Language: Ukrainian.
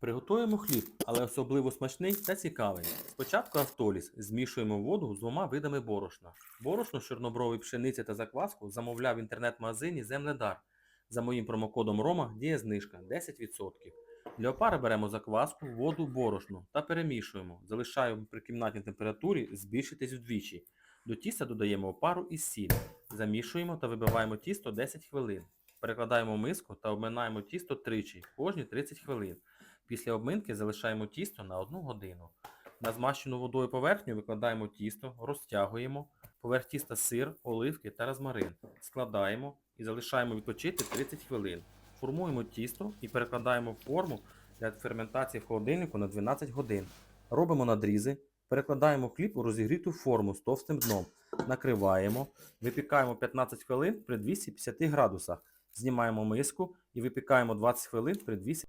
Приготуємо хліб, але особливо смачний та цікавий. Спочатку автоліз змішуємо воду з двома видами борошна. Борошно з чорнобрової пшениці та закваску замовляв в інтернет-магазині Земледар. За моїм промокодом Рома діє знижка 10%. Для опари беремо закваску, воду, борошно та перемішуємо. Залишаємо при кімнатній температурі збільшитись вдвічі. До тіста додаємо опару і сіль. Замішуємо та вибиваємо тісто 10 хвилин. Перекладаємо миску та обминаємо тісто тричі, кожні 30 хвилин. Після обминки залишаємо тісто на 1 годину. На змащену водою поверхню викладаємо тісто, розтягуємо, поверх тіста сир, оливки та розмарин. Складаємо і залишаємо відпочити 30 хвилин. Формуємо тісто і перекладаємо в форму для ферментації в холодильнику на 12 годин. Робимо надрізи, перекладаємо хліб у розігріту форму з товстим дном, накриваємо, випікаємо 15 хвилин при 250 градусах. Знімаємо миску і випікаємо 20 хвилин при 200